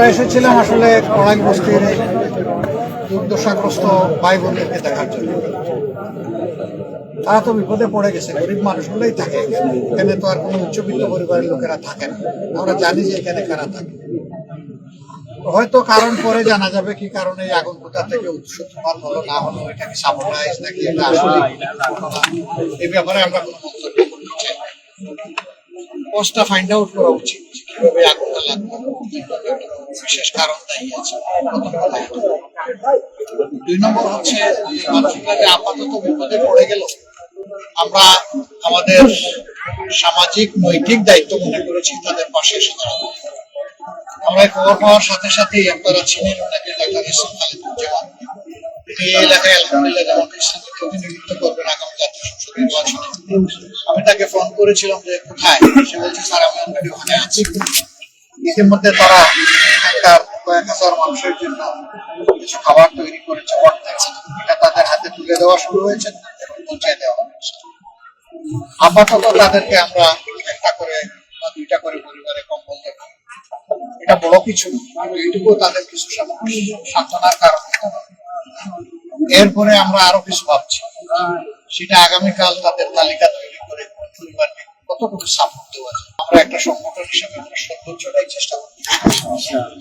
আমরা এসেছিলাম আসলে কড়াই বস্তির দুর্দশাগ্রস্ত ভাই বোনদেরকে দেখার জন্য। তারা তো বিপদে পড়ে গেছে, গরিব মানুষগুলোই থাকে। এখানে তো আর কোনো উচ্চবিত্ত পরিবারের লোকেরা থাকে না। আমরা জানি যে এখানে কারা থাকে। হয়তো কারণ পরে জানা যাবে কি কারণে এই আগুন কোথা থেকে সূত্রপাত হলো, না হলো, এটা কি সামনাইজ নাকি এটা আসলে এই ব্যাপারে আমরা কোনো মন্তব্য করতে চাই কষ্টটা ফাইন্ড আউট করা উচিত। বিশেষ কারণ দায়ী আছে। দুই নম্বর হচ্ছে যে আপাতত বিপদে পড়ে গেল। আমরা আমাদের সামাজিক, নৈতিক দায়িত্ব মনে করেছি, তাদের পাশে এসে দাঁড়াবো আমরা খবর পাওয়ার সাথে সাথেই আপনারা চিনেন, ওনাকে ডাক্তার ইসলাম তিনি এলাকায় আলহামদুলিল্লাহ জামাত ইসলামের প্রতিনিধিত্ব করবেন আগামী জাতীয় সংসদ নির্বাচনে। আমি তাকে ফোন করেছিলাম যে কোথায়? সে বলছে, স্যার, আমি অলরেডি ওখানে আছি। ইতিমধ্যে তারা এখানকার কয়েক হাজার মানুষের জন্য কিছু খাবার তৈরি করেছে এটা তাদের হাতে তুলে দেওয়া শুরু হয়েছে পৌঁছে দেওয়া হয়েছে। আপাতত তাদেরকে আমরা একটা করে বা দুইটা করে পরিবারে কম্বল দেবো। এটা বড় কিছু কিন্তু এইটুকু তাদের কিছু সান্ত্বনার কারণ। এরপরে আমরা আরও কিছু ভাবছি। সেটা আগামীকাল তাদের তালিকা তৈরি করে কোন কতটুকু সাপোর্ট দেওয়া যায় আমরা একটা সংগঠন হিসাবে আমরা সর্বোচ্চটাই চেষ্টা করছি।